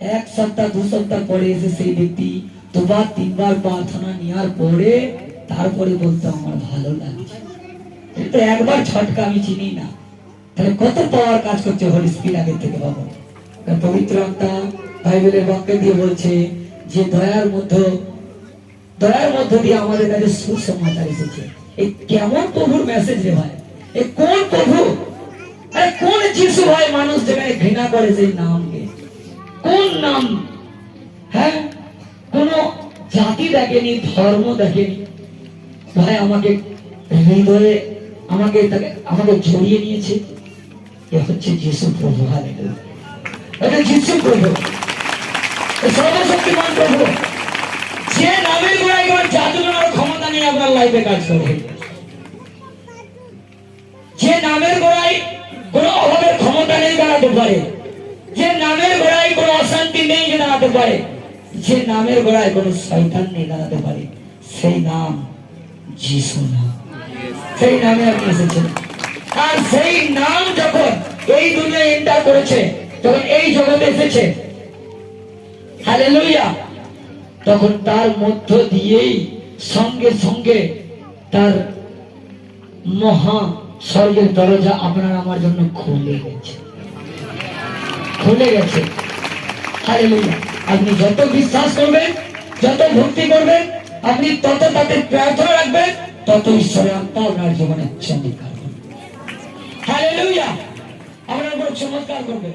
এক সপ্তাহ, দু সপ্তাহ পরে এসে সেই ব্যক্তি দুবার, তিনবার প্রার্থনা নেওয়ার পরে তারপরে বলতে, আমার ভালো লাগছে। কিন্তু একবার ছটকা, আমি চিনি না। তাহলে কত পাওয়ার কাজ করছে হলি স্পিড আগের থেকে, বাবা? পবিত্র আত্মা বাইবেলের বাক্য দিয়ে বলছে যে দয়ার মধ্যে, দয়ার মধ্য দিয়ে আমাদের কাছে সুসমাচার এসেছে। এই কেমন প্রভুর মেসেজ রে ভাই? এ কোন প্রভু? যিশু ভাই মানুষ যেখানে ঘৃণা করে সেই নামকে? কোন নাম? হ্যাঁ? কোন জাতি দেখেনি, ধর্ম দেখেনি। ভাই, আমাকে হৃদয়ে আমাকে তাকে, আমাকে জড়িয়ে নিয়েছে। এ হচ্ছে যিশু প্রভু এটা যিশু প্রভু। সর্বশক্তিমান প্রভু। যে নামের গোড়ায় কোনো জাদুগরের ক্ষমতা নেই আপনার লাইফে কাজ করবে। যে নামের গোড়ায় কোনো নেই দাঁড়াতে পারে যে নামের গোড়ায় কোনো অশান্তি নেই দাঁড়াতে পারে যে নামের গোড়ায় কোনো শয়তান নেই দাঁড়াতে পারে সেই নাম যিশু নাম সেই নামে আপনি এসেছেন আর সেই নাম যখন এই দুনিয়া এন্টার করেছে যখন এই জগতে এসেছে হালেলুয়া তখন তার মধ্য দিয়েই সঙ্গে সঙ্গে তার মহা স্বর্গের দরজা আপনার আমার জন্য খুলে গেছে খুলে গেছে। আপনি যত বিশ্বাস করবেন, যত ভক্তি করবেন, আপনি তত তাতে প্রার্থনা রাখবেন, তত ঈশ্বরের আত্মা আপনার জীবনে চমৎকার আপনার চমৎকার করবে।